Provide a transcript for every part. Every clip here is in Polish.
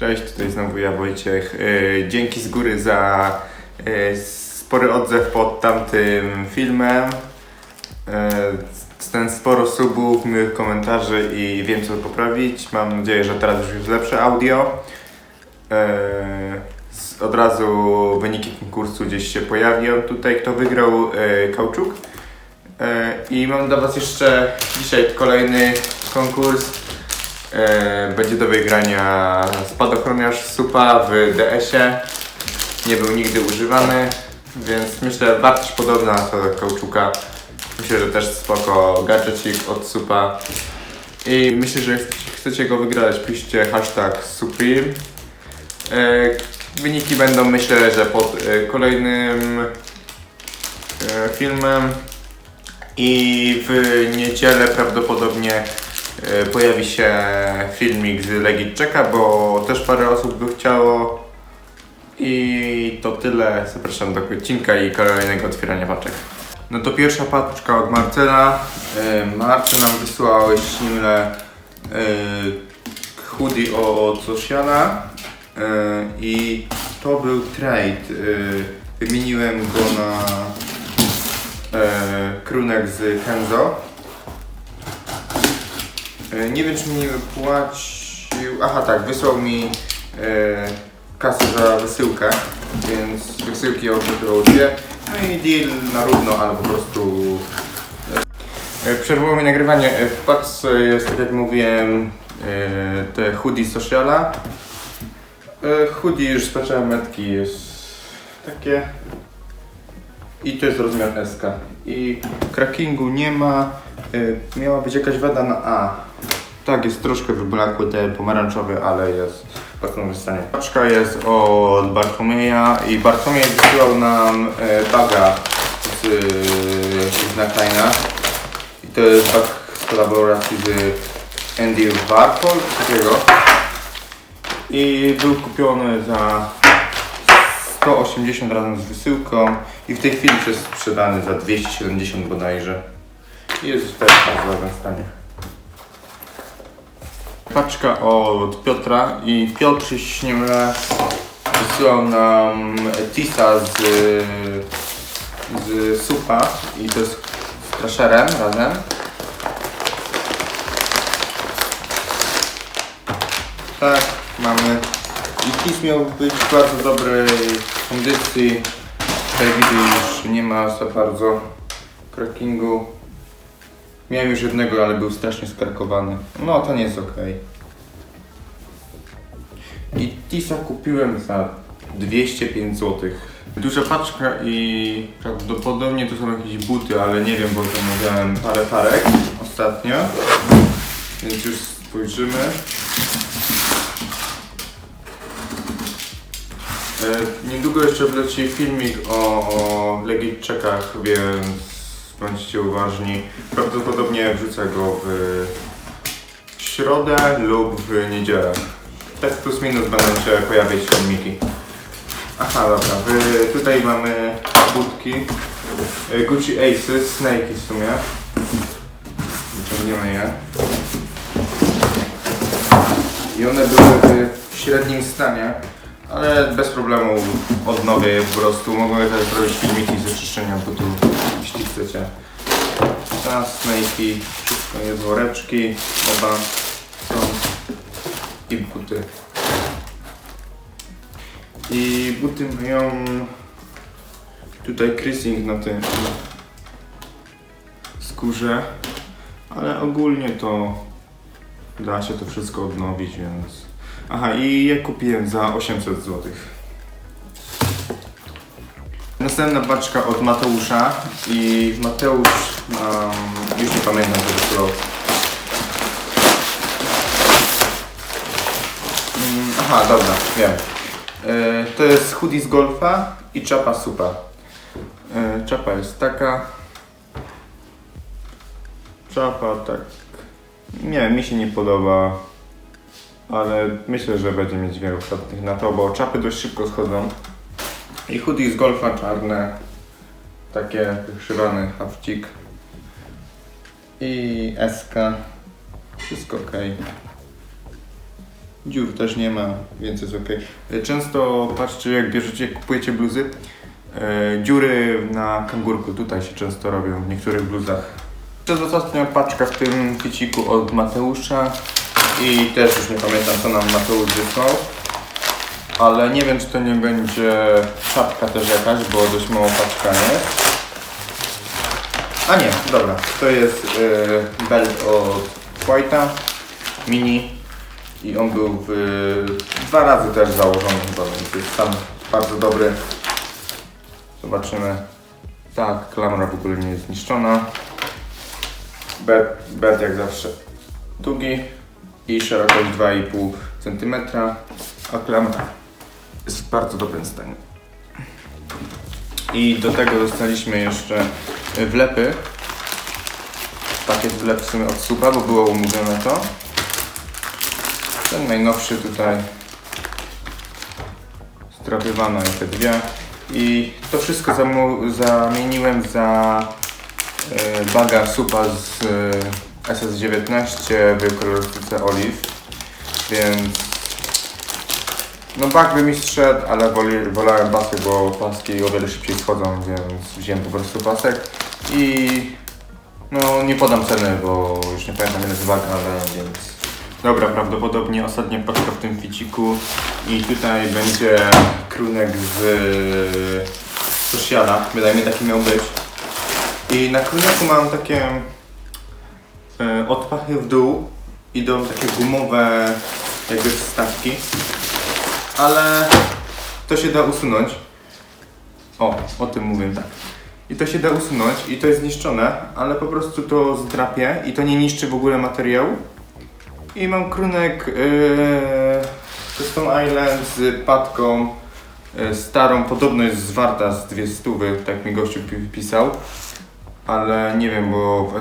Cześć, tutaj znowu ja Wojciech. Yy, Dzięki z góry za yy, spory odzew pod tamtym filmem. Yy, Ten sporo subów, miłych komentarzy i wiem co poprawić. Mam nadzieję, że teraz już jest lepsze audio. Od razu wyniki konkursu gdzieś się pojawią. Tutaj kto wygrał kauczuk. I mam dla Was jeszcze dzisiaj kolejny konkurs. E, będzie do wygrania spadochroniarz Supa w DS-ie. Nie był nigdy używany, więc myślę wartość podobna do kauczuka. Myślę, że też spoko gadżecik od Supa. I myślę, że jak chcecie go wygrać, piszcie hashtag Supreme. E, wyniki będą myślę, że pod e, kolejnym filmem. I w niedzielę prawdopodobnie pojawi się filmik z Legit Czeka, bo też parę osób by chciało. I to tyle. Zapraszam do odcinka i kolejnego otwierania paczek. No to pierwsza paczka od Marcela. E, Marcz nam wysłałeś ślimle e, hoodie od Sociala e, i to był trade. E, wymieniłem go na e, krunek z Kenzo. E, nie wiem, czy mi wypłacił. Aha, tak, wysłał mi e, kasę za wysyłkę, więc wysyłki odbyło dwie. No i deal na równo, ale po prostu. E, przerwało mi nagrywanie. E, w paczce jest, tak jak mówiłem, e, te hoodie z sociala. E, hoodie już spaczałem metki, jest takie i to jest rozmiar SK. I crackingu nie ma. Y, miała być jakaś wada na A. Tak, jest troszkę wyblakły te pomarańczowe, ale jest w pewnym stanie. Paczka jest od Bartłomieja i Bartłomiej wysyłał nam e, baga z, z Nakleina. I to jest bag z kolaboracji z Andy Warhol, takiego. I był kupiony za 180 razem z wysyłką i w tej chwili jest sprzedany za 270 bodajże. I jest też w dobrym stanie. Paczka od Piotra i Piotr Śniemle wysyłał nam Tisa z, z Supa i to jest z Crusherem razem. Tak, mamy. I Tis miał być w bardzo dobrej kondycji. Tutaj widzę już nie ma za bardzo crackingu. Miałem już jednego, ale był strasznie skarkowany. No, ten jest ok. I Tisa kupiłem za 205 zł. Duża paczka i prawdopodobnie to są jakieś buty, ale nie wiem, bo zamawiałem parę parek ostatnio. Więc już spojrzymy. Niedługo jeszcze wleci filmik o, o więc bądźcie uważni. Prawdopodobnie wrzucę go w środę lub w niedzielę. Tak plus minus będą się pojawiać filmiki. Aha, dobra, tutaj mamy budki. E, Gucci Aces, Snake w sumie. Wyciągniemy je. I one były w średnim stanie, ale bez problemu odnowię je po prostu. Mogę też zrobić filmiki z czyszczenia butów, jeśli chcecie. Teraz snake'i, wszystko jest woreczki, oba są i buty. I buty mają tutaj creasing na tym skórze, ale ogólnie to da się to wszystko odnowić, więc... Aha, i je kupiłem za 800 zł. Następna paczka od Mateusza i Mateusz, um, już nie pamiętam tego słowa. Mm, Aha, dobra, wiem. E, to jest hoodie z golfa i czapa supa. E, czapa jest taka. Czapa tak. Nie mi się nie podoba. Ale myślę, że będzie mieć wielu chętnych na to, bo czapy dość szybko schodzą. I hoodie z golfa czarne. Takie wyszywany hawcik. I SK. Wszystko ok. Dziur też nie ma, więc jest ok. Często patrzcie, jak bierzecie, kupujecie bluzy. e, dziury na kangurku tutaj się często robią w niektórych bluzach. To jest ostatnia paczka w tym kiciku od Mateusza i też już nie pamiętam co nam Mateusz wysłał. Ale nie wiem czy to nie będzie czapka też jakaś, bo dość mało paczka jest. A nie, dobra, to jest e, belt od White'a, mini i on był w, dwa razy też założony chyba, więc jest sam bardzo dobry. Zobaczymy. Tak, klamra w ogóle nie jest zniszczona. Bed, bed jak zawsze długi i szerokość 2,5 cm, a klamra jest w bardzo dobrym stanie. I do tego dostaliśmy jeszcze wlepy. Pakiet wlep w sumie od supa, bo było umówione to. Ten najnowszy tutaj strapywano te dwie i to wszystko zamieniłem za e, baga supa z e, SS19 w kolorystyce Olive więc no bag by mi strzedł, ale woli, wolałem pasy, bo paski o wiele szybciej schodzą, więc wziąłem po prostu pasek i no nie podam ceny, bo już nie pamiętam ile jest ale więc Dobra, prawdopodobnie ostatnia paczka w tym ficiku i tutaj będzie krunek z sociala, bynajmniej taki miał być. I na kruneku mam takie e, odpachy w dół, idą takie gumowe jakby wstawki, ale to się da usunąć. O, o tym mówię, tak. I to się da usunąć i to jest zniszczone, ale po prostu to zdrapię i to nie niszczy w ogóle materiału. I mam krunek yy, Stone Island z patką yy, starą, podobno jest zwarta z dwie stówy, tak mi gościu pi- pisał. Ale nie wiem, bo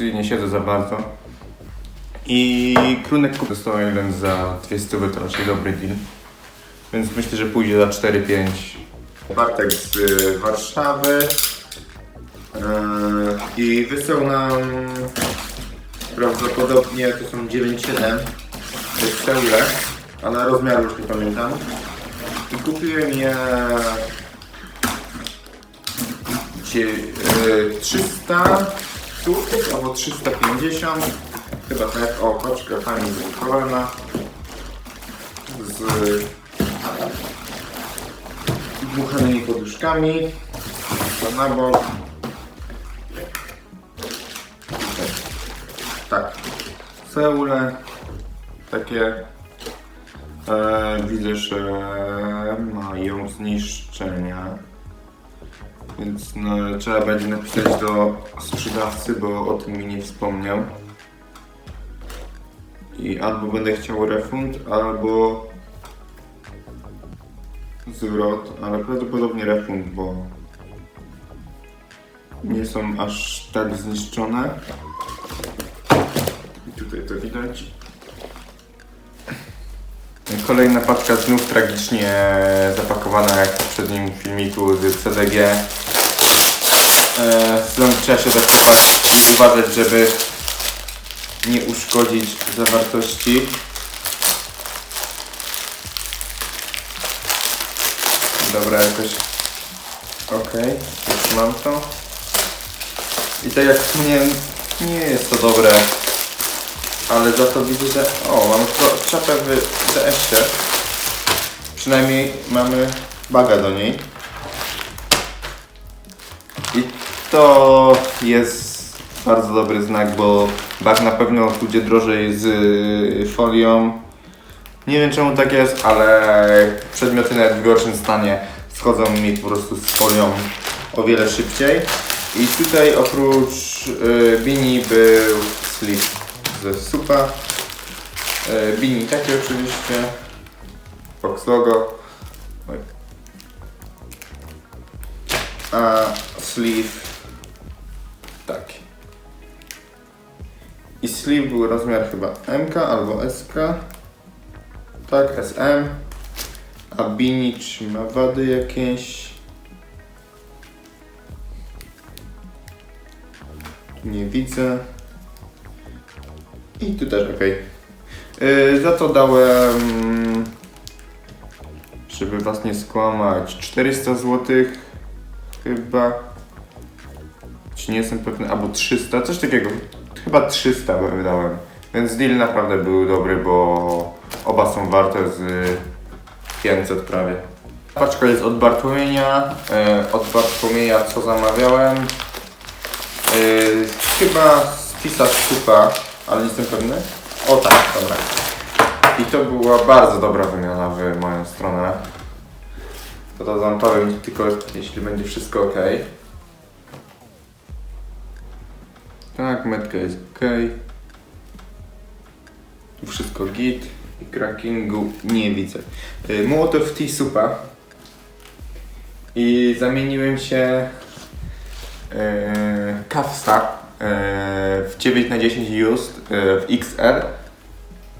nie siedzę za bardzo. I krunek Stone Island za dwie stówy to raczej dobry deal. Więc myślę, że pójdzie za 4-5. Bartek z y, Warszawy. Yy, I wysłał nam Prawdopodobnie to są 9,7 to jest Seule, ale rozmiaru już nie pamiętam. I kupiłem je dzie, y, 300 złotych albo 350 chyba tak, o paczka fajnie zapakowana z dmuchanymi poduszkami. To na bok. Tak, Seule. Takie e, widzę, że mają zniszczenia. Więc no, trzeba będzie napisać do sprzedawcy, bo o tym mi nie wspomniał. I albo będę chciał refund, albo zwrot, ale prawdopodobnie refund, bo nie są aż tak zniszczone. I tutaj to widać. Kolejna paczka znów tragicznie zapakowana jak w poprzednim filmiku z CDG. E, Stąd trzeba się tak zbadać, żeby nie uszkodzić zawartości. Dobra, jakoś... Okej, już mam to. I tak jak wspomniałem, nie jest to dobre. Ale za to widzę, że... O, mamy to czapę w DS-ie. Przynajmniej mamy baga do niej. I to jest bardzo dobry znak, bo bag na pewno pójdzie drożej z y, folią. Nie wiem czemu tak jest, ale przedmioty nawet w gorszym stanie schodzą mi po prostu z folią o wiele szybciej. I tutaj oprócz y, Bini był slip ze supa. Y, Bini taki oczywiście. Fox logo. A sleeve taki. I sleeve był rozmiar chyba MK albo SK. Tak, SM. A Bini czy ma wady jakieś? Nie widzę. I tu też ok. Yy, za to dałem, żeby was nie skłamać, 400 zł chyba. Czy nie jestem pewny, albo 300, coś takiego. Chyba 300 wydałem. Więc deal naprawdę był dobry, bo oba są warte z 500 prawie. Paczka jest od Bartłomieja. E, od Bartłomieja co zamawiałem? E, chyba z Pisa Supa, ale nie jestem pewny. O tak, dobra. I to była bardzo dobra wymiana w moją stronę. To to zapowiem tylko jeśli będzie wszystko ok. Tak, metka jest ok. Tu wszystko git. I crackingu nie widzę. Y, Mołotow Tea Supa. I zamieniłem się e, Kawsa e, w 9 na 10 used e, w XR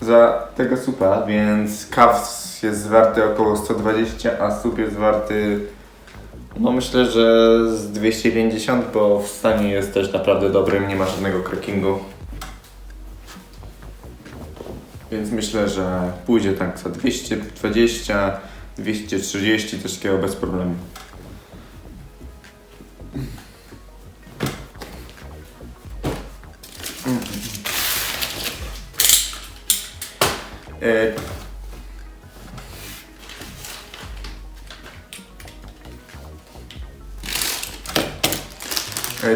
za tego supa, więc kaws jest warty około 120, a sup jest warty no myślę, że z 250, bo w stanie jest też naprawdę dobrym, nie ma żadnego crackingu. Więc myślę, że pójdzie tak za 220, 230, coś takiego bez problemu. E,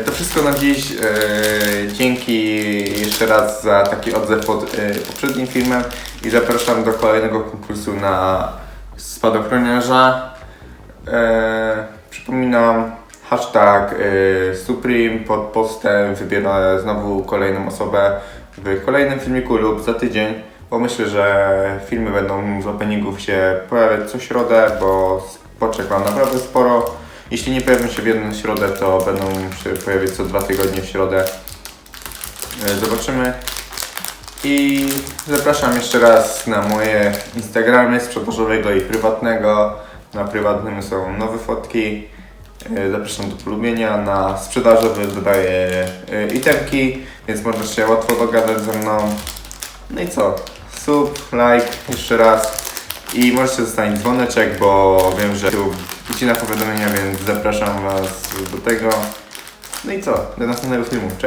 To wszystko na dziś. E, Dzięki jeszcze raz za taki odzew pod e, poprzednim filmem i zapraszam do kolejnego konkursu na spadochroniarza. E, Przypominam, hashtag e, Supreme pod postem wybiera znowu kolejną osobę w kolejnym filmiku lub za tydzień, bo myślę, że filmy będą z openingów się pojawiać co środę, bo spoczek mam naprawdę sporo. Jeśli nie pojawią się w jedną środę, to będą się pojawiać co dwa tygodnie w środę. E, Zobaczymy. I zapraszam jeszcze raz na moje Instagramy sprzedażowego i prywatnego. Na prywatnym są nowe fotki. E, Zapraszam do polubienia. Na sprzedażowy dodaję e, itemki, więc można się łatwo dogadać ze mną. No i co? Sub, like jeszcze raz. I możecie zostawić dzwoneczek, bo wiem, że tu wcina powiadomienia, więc zapraszam Was do tego. No i co? Do następnego filmu. Cześć!